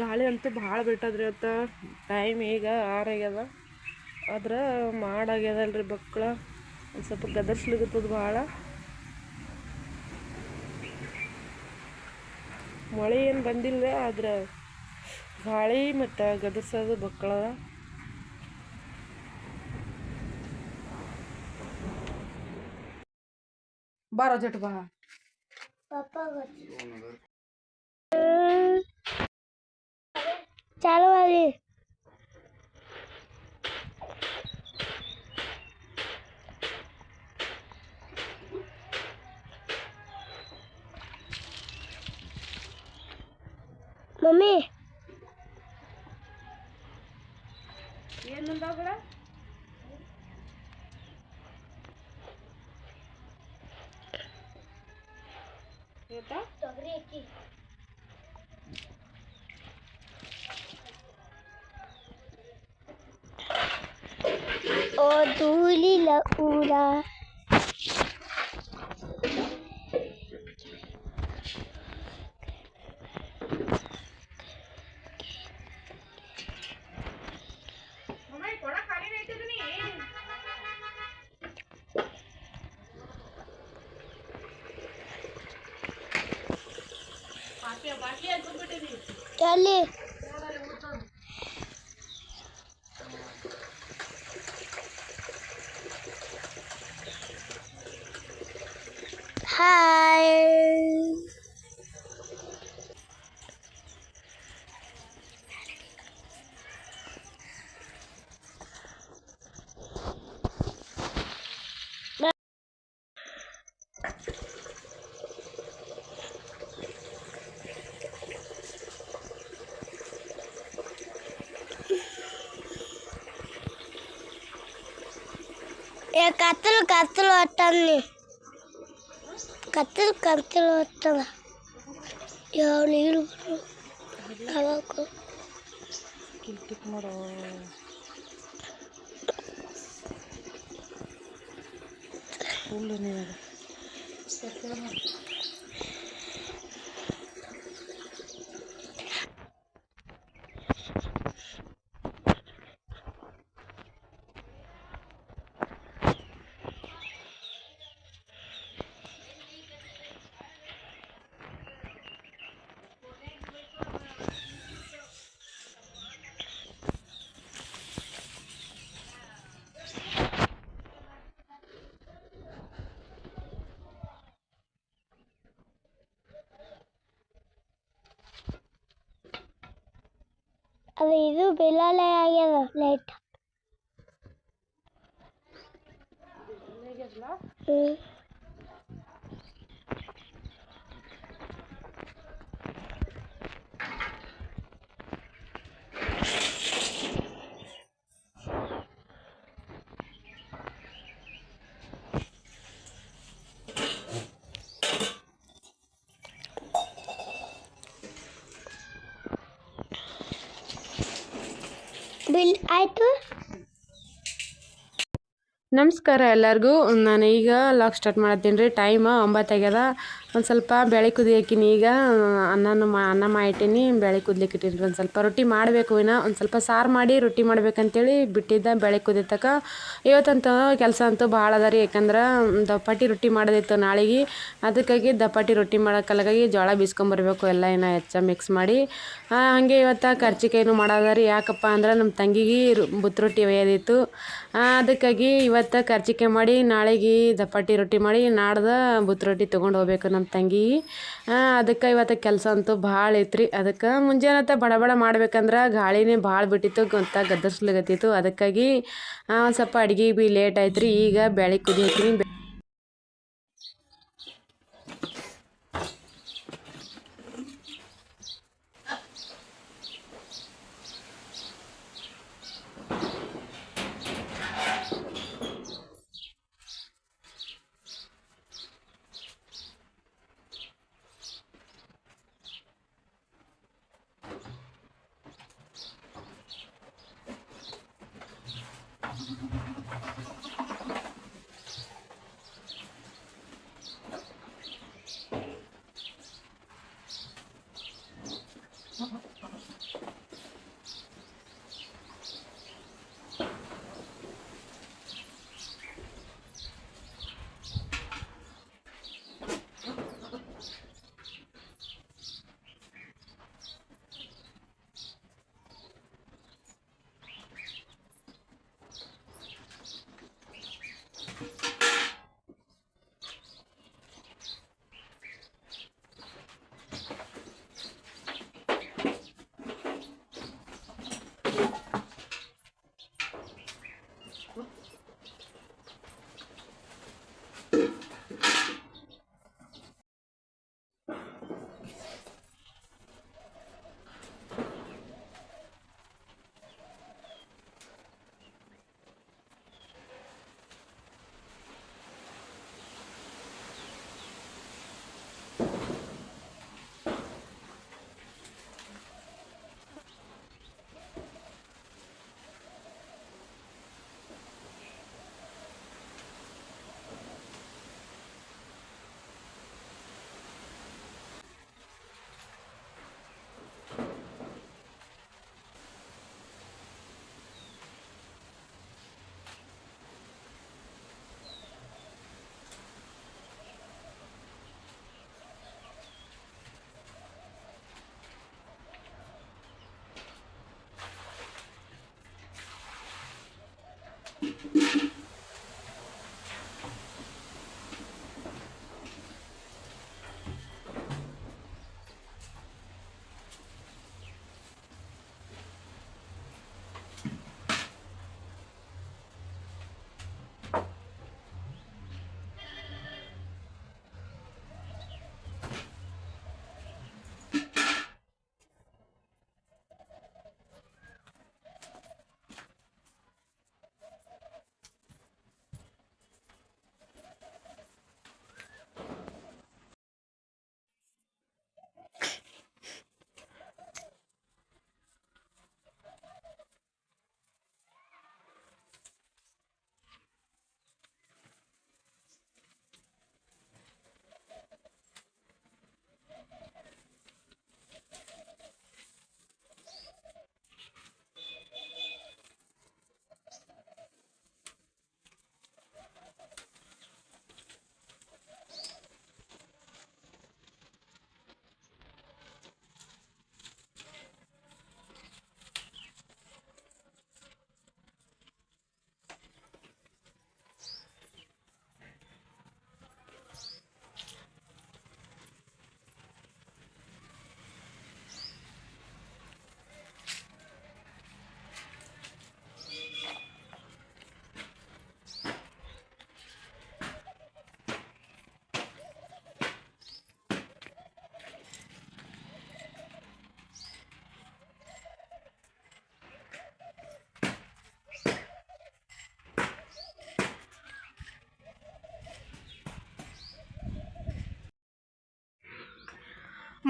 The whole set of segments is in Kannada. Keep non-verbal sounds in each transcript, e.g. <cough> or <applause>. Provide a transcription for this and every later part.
ಗಾಳಿ ಅಂತೂ ಭಾಳ ಬಿಟ್ಟದ್ರಿ ಇವತ್ತು ಟೈಮ್ ಈಗ ಆರಾಗ್ಯದ ಆದ್ರೆ ಮಾಡಾಗ್ಯದಲ್ರಿ ಬಕ್ಕಳ ಒಂದು ಸ್ವಲ್ಪ ಗದರ್ಸ್ಲಿಗತ್ತದ ಭಾಳ. ಮಳೆ ಏನು ಬಂದಿಲ್ಲ ಆದ್ರೆ ಗಾಳಿ ಮತ್ತು ಗದರ್ಸೋದು ಬಕ್ಕಳ ಬಾರೋ ಜಟ್ ಬಾ. चालू वाली मम्मी O dulila ula. हाय కత్తలు కత్తలు కత్తులు వస్తుంది కత్తులు కత్తులు వస్తావా నీళ్ళు కావకు ఊళ్ళో ಕಿಲ್ಟಿಕ್ ಮಾಡೋ ಫುಲ್ ನೀರಾಗ ಅದು ಆಯಿತು. ನಮಸ್ಕಾರ ಎಲ್ಲರಿಗೂ. ನಾನು ಈಗ ಲಾಗ್ ಸ್ಟಾರ್ಟ್ ಮಾಡತ್ತೀನಿ ರೀ ಟೈಮ್ ಒಂಬತ್ತು ಆಗ್ಯದ ಒಂದು ಸ್ವಲ್ಪ ಬೇಳೆ ಕುದಿಯಾಕಿನಿ. ಈಗ ಅನ್ನನ ಮಾ, ಅನ್ನ ಮಾಡಿಟ್ಟೀನಿ, ಬೇಳೆ ಕುದ್ಲಿಕ್ಕೆ ಇಟ್ಟಿನಿ. ಒಂದು ಸ್ವಲ್ಪ ರೊಟ್ಟಿ ಮಾಡಬೇಕು ಇನ್ನು. ಒಂದು ಸ್ವಲ್ಪ ಸಾರು ಮಾಡಿ ರೊಟ್ಟಿ ಮಾಡ್ಬೇಕಂತೇಳಿ ಬಿಟ್ಟಿದ್ದ ಬೇಳೆ ಕುದಿತಕ ಇವತ್ತಂತೂ ಕೆಲಸ ಅಂತೂ ಭಾಳ ಅದ ರೀ. ಯಾಕಂದ್ರೆ ದಪ್ಪಟ್ಟಿ ರೊಟ್ಟಿ ಮಾಡೋದಿತ್ತು ನಾಳೆಗೆ. ಅದಕ್ಕಾಗಿ ದಪ್ಪಟ್ಟಿ ರೊಟ್ಟಿ ಮಾಡೋಕ್ಕಲ್ಲಾಗಿ ಜೋಳ ಬೀಸ್ಕೊಂಬರ್ಬೇಕು. ಎಲ್ಲ ಏನೋ ಹೆಚ್ಚ ಮಿಕ್ಸ್ ಮಾಡಿ. ಹಾಗೆ ಇವತ್ತು ಕರ್ಚಿಕಾಯಿನೂ ಮಾಡೋದ ರೀ. ಯಾಕಪ್ಪ ಅಂದ್ರೆ ನಮ್ಮ ತಂಗಿಗೆ ಬುತ್ತು ಬುತ್ ರೊಟ್ಟಿ ಒಯ್ಯೋದಿತ್ತು. ಅದಕ್ಕಾಗಿ ಇವತ್ತು ಕರ್ಚಿಕಾಯಿ ಮಾಡಿ, ನಾಳೆಗೆ ದಪ್ಪಟ್ಟಿ ರೊಟ್ಟಿ ಮಾಡಿ ನಾಡ್ದು ಬುತ್ತು ರೊಟ್ಟಿ ತೊಗೊಂಡು ಹೋಗ್ಬೇಕು ನಮ್ಮ ತಂಗಿ. ಅದಕ್ಕೆ ಇವತ್ತು ಕೆಲಸ ಅಂತೂ ಭಾಳ ಐತ್ರಿ. ಅದಕ್ಕೆ ಮುಂಜಾನೆ ಬಡ ಬಡ ಮಾಡ್ಬೇಕಂದ್ರೆ ಗಾಳಿನೇ ಭಾಳ ಬಿಟ್ಟಿತ್ತು ಗೊತ್ತ ಗದ್ದರ್ಸ್ಲಿಗತ್ತಿತ್ತು. ಅದಕ್ಕಾಗಿ ಒಂದು ಸ್ವಲ್ಪ ಅಡುಗೆ ಭೀ ಲೇಟ್ ಆಯ್ತು ರೀ ಈಗ ಬೆಳಗ್ಗೆ ಕುದಿ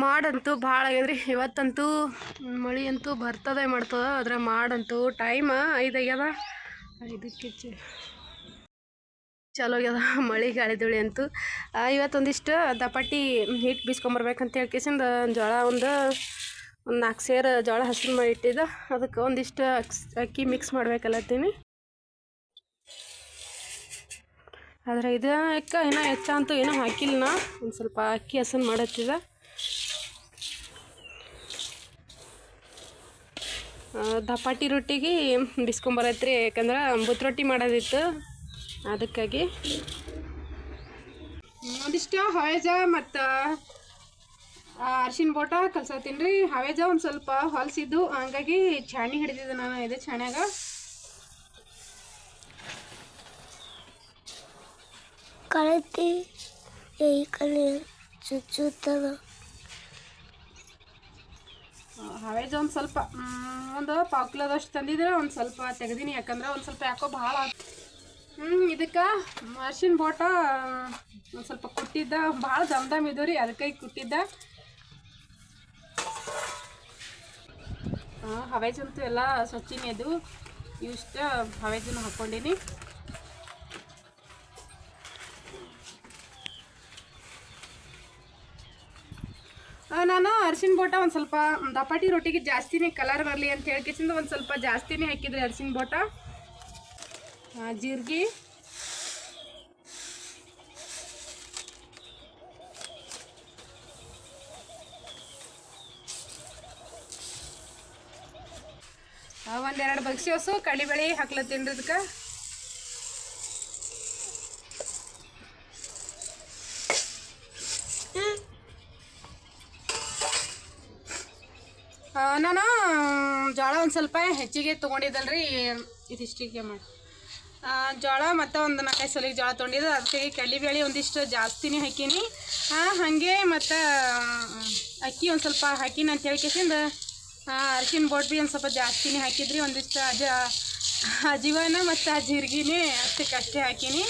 ಮಾಡಂತೂ ಭಾಳ ಆಗ್ಯದ್ರಿ. ಇವತ್ತಂತೂ ಮಳೆ ಅಂತೂ ಬರ್ತದೆ ಮಾಡ್ತದ. ಅದ್ರ ಮಾಡಂತೂ ಟೈಮ್ ಐದು ಆಗ್ಯದ. ಐದಕ್ಕೆ ಚಲೋ ಆಗ್ಯದ <laughs> ಮಳೆ ಗಾಳಿ ಧೂಳಿ ಅಂತೂ. ಇವತ್ತೊಂದಿಷ್ಟು ದಪಾಟಿ ಹಿಟ್ಟು ಬೀಸ್ಕೊಂಬರ್ಬೇಕಂತ ಹೇಳ್ಕೇಸಿಂದ ಜೋಳ ಒಂದು ಒಂದು ನಾಲ್ಕು ಸೇರು ಜೋಳ ಹಸಿರು ಮಾಡಿ ಇಟ್ಟಿದ್ದ. ಅದಕ್ಕೆ ಒಂದಿಷ್ಟು ಅಕ್ಕಿ ಮಿಕ್ಸ್ ಮಾಡ್ಬೇಕಲ್ಲತ್ತೀನಿ. ಆದ್ರೆ ಇದು ಇನ್ನೂ ಏನೋ ಹೆಚ್ಚ ಅಂತೂ ಏನೂ ಹಾಕಿಲ್ಲ ಒಂದು ಸ್ವಲ್ಪ ಅಕ್ಕಿ ಹಸನ್ ಮಾಡತ್ತಿದ ದಪಾಟಿ ರೊಟ್ಟಿಗೆ ಬಿಸ್ಕೊಂಬರತ್ರಿ ಯಾಕಂದ್ರೆ ಅಂಬುತ್ ರೊಟ್ಟಿ ಮಾಡೋದಿತ್ತು. ಅದಕ್ಕಾಗಿ. ಒಂದಿಷ್ಟು ಹವೇಜ ಮತ್ತು ಅರ್ಶಿನ ಬೋಟ ಕಲ್ಸತ್ತೀನಿ ರೀ. ಹವೇಜ ಒಂದು ಸ್ವಲ್ಪ ಹೊಲಸಿದ್ದು, ಹಂಗಾಗಿ ಚಾಣಿ ಹಿಡಿದಿದ್ದೆ ನಾನು ಇದೆ ಛಾಣ್ಯಾಗ ಕಳತಿ ಕಡೆ ಚುಚ್ಚುತ್ತದ. ಹವೇಜ ಒಂದು ಸ್ವಲ್ಪ ಒಂದು ಪಾವು ಕಿಲೋದಷ್ಟು ತಂದಿದ್ರೆ ಒಂದು ಸ್ವಲ್ಪ ತೆಗ್ದೀನಿ. ಯಾಕಂದ್ರೆ ಒಂದು ಸ್ವಲ್ಪ ಯಾಕೋ ಭಾಳ ಹ್ಞೂ ಇದಕ್ಕೆ ಅರ್ಶಿನ ಬೋಟ, ಒಂದು ಸ್ವಲ್ಪ ಕುಟ್ಟಿದ್ದ. ಭಾಳ ದಮ್ ದಮ್ ಇದ್ದು ರೀ, ಅದಕ್ಕೆ ಕುಟ್ಟಿದ್ದ. ಹವೇಜ್ ಅಂತೂ ಎಲ್ಲ ಸ್ವಚ್ಛನೇ ಅದು. ಇಷ್ಟು ಹವೇಜನ್ನು ಹಾಕ್ಕೊಂಡೀನಿ ನಾನು ಅರಿಶಿನ ಬೋಟ ಒಂದು ಸ್ವಲ್ಪ ದಪಾಟಿ ರೊಟ್ಟಿಗೆ ಜಾಸ್ತಿನೇ ಕಲರ್ ಬರಲಿ ಅಂತ ಹೇಳ್ಕೇಸಿಂದ ಒಂದು ಸ್ವಲ್ಪ ಜಾಸ್ತಿನೇ ಹಾಕಿದ್ರಿ ಅರಿಶಿನ ಬೋಟ. ಜೀರ್ಗೆ. ಒಂದೆರಡು ಬಗ್ಸಿ ಹೊಸು ಕಡಿಬೇಳೆ ಹಾಕ್ಲತ್ತೀನಿ ರೀ ಅದಕ್ಕೆ ನಾನು, ಜೋಳ ಒಂದು ಸ್ವಲ್ಪ ಹೆಚ್ಚಿಗೆ ತೊಗೊಂಡಿದ್ದಲ್ರಿ, ಇದಿಷ್ಟಿಗೆ ಮಾಡಿ ಜೋಳ ಮತ್ತು ಒಂದು ನಾಲ್ಕೈದು ಸಲಿಗೆ ಜೋಳ ತೊಗೊಂಡಿದ್ದು, ಅದಕ್ಕೆ ಕಡ್ಲಿಬೇಳೆ ಒಂದಿಷ್ಟು ಜಾಸ್ತಿನೇ ಹಾಕೀನಿ. ಹಾಗೆ ಮತ್ತು, ಅಕ್ಕಿ ಒಂದು ಸ್ವಲ್ಪ ಹಾಕೀನಿ ಅಂತ ಹೇಳ್ಕೇಸಿಂದ ಅರಿಶಿನ ಬೋಟ್ ಒಂದು ಸ್ವಲ್ಪ ಜಾಸ್ತಿನೇ ಹಾಕಿದ್ರಿ, ಒಂದಿಷ್ಟು ಅಜ, ಅಜೀವನ ಮತ್ತು ಆ ಜೀರಿಗೆನೇ ಅಷ್ಟಕ್ಕಷ್ಟೇ ಹಾಕೀನಿ.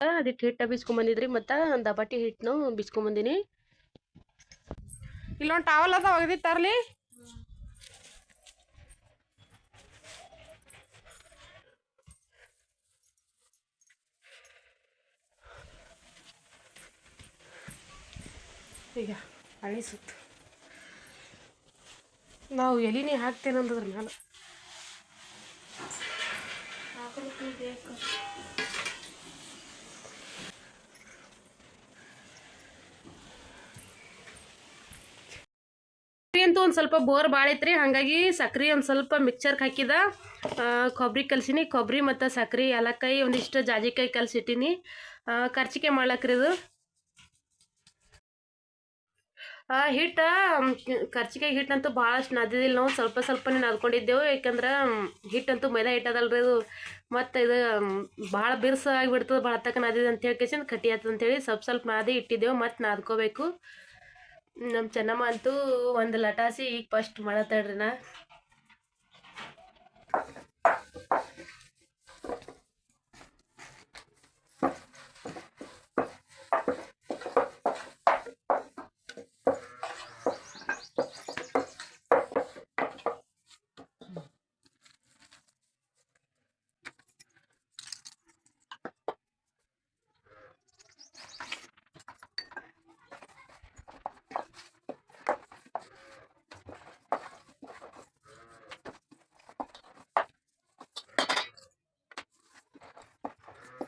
ಅದಕ್ಕೆ ಹಿಟ್ಟು ಬೀಸ್ಕೊಂಬಂದಿದ್ರಿ ಮತ್ತು ದಬಾಟಿ ಹಿಟ್ಟನ್ನು ಬೀಸ್ಕೊಂಬಂದಿನಿ. ಇಲ್ಲೊಂದು ಟಾವಲ್ ಅದ ಒಗದಿ ತರಲಿ. ಈಗ ಸುತ್ತು. ನಾವು ಎಲಿನೇ ಹಾಕ್ತೇನೆ ಅಂದದ್ರ ಮೇಲೆ ಅಂತೂ ಒಂದು ಸ್ವಲ್ಪ ಬೋರ್ ಭಾಳ ಐತ್ರಿ. ಹಾಗಾಗಿ ಸಕ್ರೆ ಒಂದು ಸ್ವಲ್ಪ ಮಿಕ್ಚರ್ಗೆ ಹಾಕಿದ. ಕೊಬ್ಬರಿ ಕಲಸಿನಿ. ಕೊಬ್ಬರಿ ಮತ್ತು ಸಕ್ರೆ ಏಲಕ್ಕಾಯಿ ಒಂದಿಷ್ಟು ಜಾಜಿಕಾಯಿ ಕಲಸಿಟ್ಟಿನಿ. ಖರ್ಚಿಕೆ ಮಾಡ್ಲಕ್ರಿ ಇದು. ಹಿಟ್ಟು ಕರ್ಚಿಕಾಯಿ ಹಿಟ್ಟಂತೂ ಭಾಳಷ್ಟು ನಾದಿದಿಲ್ಲ ನಾವು. ಸ್ವಲ್ಪ ಸ್ವಲ್ಪನೇ ನಾದ್ಕೊಂಡಿದ್ದೆವು. ಯಾಕಂದ್ರೆ ಹಿಟ್ಟಂತೂ ಮೈದಾ ಹಿಟ್ಟದಲ್ರಿ ಇದು. ಮತ್ತು ಇದು ಭಾಳ ಬಿರ್ಸಾಗಿಬಿಡ್ತದೆ ಭಾಳ ತಕ್ಕ ನಾದಿದೆ ಅಂತ ಹೇಳಿ ಕೇಸಿಂದ ಕಟ್ಟಿ ಆತದ ಅಂತೇಳಿ ಸ್ವಲ್ಪ ಸ್ವಲ್ಪ ನಾದಿ ಇಟ್ಟಿದ್ದೆವು. ಮತ್ತು ನಾದ್ಕೋಬೇಕು. ನಮ್ಮ ಚೆನ್ನಮ್ಮ ಅಂತೂ ಒಂದು ಲಟಾಸಿ ಈಗ ಫಸ್ಟ್ ಮಾಡತ್ತಾಳ್ರಿ ನಾ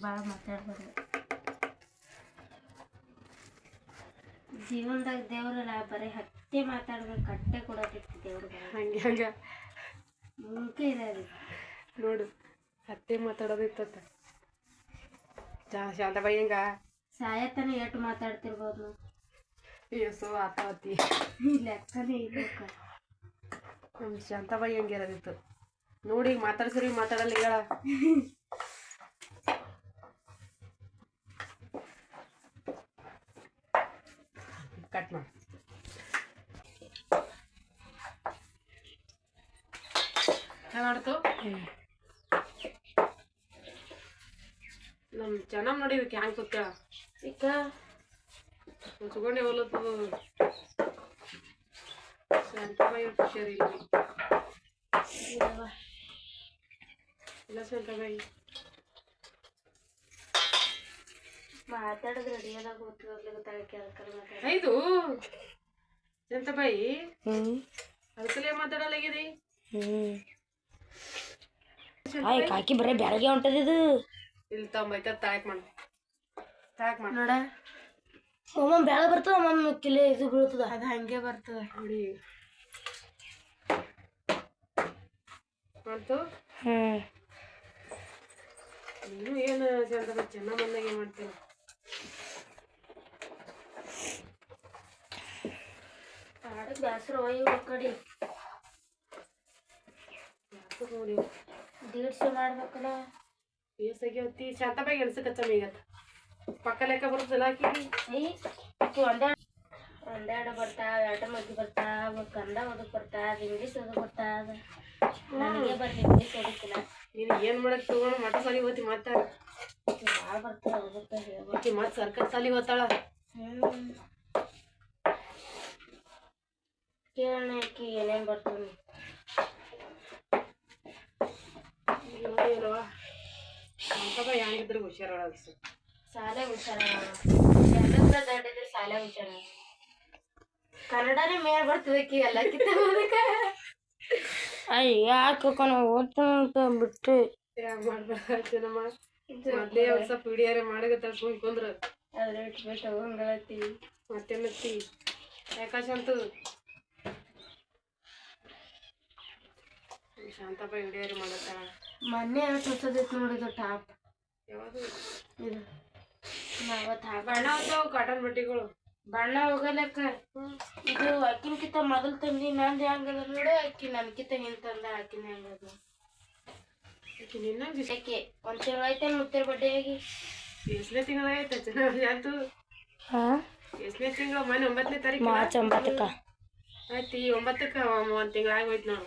ಭಾಳ ಮಾತಾಡ್ಬಾರ್ದು ಜೀವನದಾಗ ದೇವ್ರಲ್ಲ ಬರೀ ಹತ್ತೆ ಮಾತಾಡ್ಬೇಕು ಕಟ್ಟೆ ಕೊಡೋದಿತ್ತು ದೇವ್ರಿಗೆ. ಹಂಗೆ ಹಂಗೆ. ಮುಂಕೆ ಇರೋದು. ನೋಡು ಹತ್ತೆ ಮಾತಾಡೋದಿತ್ತ ಶಾಂತಬಾಯಿ ಹೆಂಗ? ಸಾಯತನ ಎಷ್ಟು ಮಾತಾಡ್ತಿರ್ಬೋದು. ನಾವು ಏಸು ಆತಾವತಿ ಲೆಕ್ಕನೇ ಇಲ್ಲ ನಮ್ಮ ಶಾಂತಬಾಯಿ ಇರೋದಿತ್ತು? ನೋಡಿ ಮಾತಾಡ್ಸಿರಿ ಮಾತಾಡಲ್ಲ ಈಗ <laughs> ಕಟ್ ಮಾಡಿ. ಮಾಡ್ತು? ನಮ್ಮ ಚೆನ್ನಾಗಿ ನೋಡಿ ಇದಕ್ಕೆ ಹ್ಯಾಂಗೆ ಸುತ್ತ ಈಗ ಸುಗಂಡಿ ಹೊಲತ್ತದು ಶಾಂತಬಾಯಿ ಹುಷಾರಿಲ್ಲ. ಇಲ್ಲ ಶಾಂತಬಾಯಿ ಐದು. ಮಾತಾಡಲಾಗಿದೆ. ಆಯ್ ಕಾಕಿ ಬರೀ ಬ್ಯಾರಗೆ ಹೊಂಟದಿದು ಇಲ್ಲಿ ತಗೊಂಬೈತ ತಾಯಕ್ ಮಾಡ. ತಾಯಕ್ ಮಾಡ. ನೋಡ. ಒಮ್ಮೊಮ್ಮೆ ಬ್ಯಾಳ ಬರ್ತದ ಒಮ್ಮೊಮ್ಮೆ ಕಿಲೆ ಇದು ಬೀಳ್ತದ. ಅದು ಹಂಗೆ ಬರ್ತದ. ನೋಡಿ. ಮಾಡ್ತು? ಹ್ಮ್. ನೀನು ಏನು ಚೆನ್ನಾಗಿ ಚೆನ್ನ ಏನು ಮಾಡ್ತೀನಿ ಆಡಕ್ ಬ್ಯಾಸರ ಒಯ್ಯ ಕಡಿ. ನೋಡಿ. ದೀಡ್ಸೆ ಮಾಡ್ಬೇಕಲ್ಲ. ಬೇಸಾಗಿ ಹೊತ್ತಿ ಶಾಂತಬಾಯಿ ಎಣ್ಸಕತ್ತಮ್ಮ ಈಗ. ಪಕ್ಕ ಲೆಕ್ಕ ಬರ್ತದಲ್ಲ ಆಕಿ ಒಂದೇ ಒಂದೆರಡು. ಬರ್ತಾವ ಎರಡು ಮಗ್ಗಿ ಬರ್ತಾವ ಕನ್ನಡ ಓದಕ್ ಬರ್ತಾವ ಇಂಗ್ಲೀಷ್ ಓದಕ್ ಬರ್ತಾವ ನನಗೆ ಬರ್ಲಿ ಇಂಗ್ಲೀಷ್ ಓದಕ್ಕಿಲ್ಲ. ನೀನು ಏನು ಮಾಡಕ್ ತಗೊಂಡು ಮಠ ಸಾಲಿ ಓದಿ ಮಾತಾಡ ಭಾಳ ಬರ್ತಾವ ಆಕಿ ಮತ್ತೆ ಸರ್ಕಾರ ಸಾಲಿ ಓದ್ತಾಳ ಹ್ಮ್. ಕೇಳೋಣ ಆಕಿ ಏನೇನ್ ಬರ್ತಾವ ನೋಡಿ ಅಲ್ವಾ ಶಾಂತಬಾಯಿ ಹೆಂಗಿದ್ರು ಹುಷಾರಳ ಶಾಲೆ ಹುಷಾರ ಎಲ್ಲದ್ರ ದೊಡ್ಡದು ಸಾಲೆ ಹುಷಾರ ಕನ್ನಡನೇ ಮೇಲ್ ಬರ್ತದಕ್ಕೆ ಎಲ್ಲಕ್ಕಿಂತ ಓದಕ್ಕ ಅಯ್ಯ ಯಾಕೆ ಓದ್ತಾನಂತ ಬಿಟ್ಟು ಯಾಕೆ ಮಾಡ್ಬಾರ್ದು ನಮ್ಮ? ಮೊದ್ಲೇ ಒಂದ್ ಸ್ವಲ್ಪ ಹಿಡಿಯಾರೆ ಮಾಡಗತ್ತ ಸುಮ್ ಕುಂದ್ರ. ಅದ್ರ ಇಟ್ಬಿಟ್ಟು ಹೋಗಂಗಳತ್ತೀವಿ ಮತ್ತೇನತ್ತಿ ಯಾಕಂತೂ ಶಾಂತಬಾಯಿ ಹಿಡಿಯಾರೆ ಮಾಡತ್ತಾಳ ಮೊನ್ನೆ ಹೊಸದಿತ್ತು ನೋಡಿದ ಟಾಪ್. ಯಾವುದು? ಇದು. ನಾವತ್ತು ಬಣ್ಣ ಹೋಗ್ತಾವ ಕಾಟನ್ ಬಟ್ಟೆಗಳು. ಬಣ್ಣ ಹೋಗಲಕ್ಕ. ಇದು ಅಕ್ಕಿನ್ಕಿಂತ ಮೊದಲು ತಂದಿ ನಂದು ಹೆಂಗದ ನೋಡು ಅಕ್ಕಿ ನನ್ಕಿಂತ ಹಿಂದ್ ತಂದ ಅಕ್ಕಿನ ಹೆಂಗದ. ಅಕ್ಕಿ ನಿನ್ನ ಅಕ್ಕಿ ಒಂದ್ ತಿಂಗಳ ಐತೆ ಮುತ್ತಿರ ಆಗಿ ಎಷ್ಟನೇ ತಿಂಗಳಾಯ್ತು ಚೆನ್ನಾಗಿ ಆಯ್ತು ಎಷ್ಟನೇ ತಿಂಗಳ? ಮೊನ್ನೆ ಒಂಬತ್ತನೇ ತಾರೀಕು ಮಾರ್ಚ್ ಒಂಬತ್ತಕ್ಕ. ಆಯ್ತು ಈ ಒಂಬತ್ತಕ್ಕೆ ಒಂದ್ ತಿಂಗಳ ಆಗೋಯ್ತು ನೋಡು.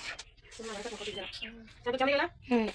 চলে গেলাম হুম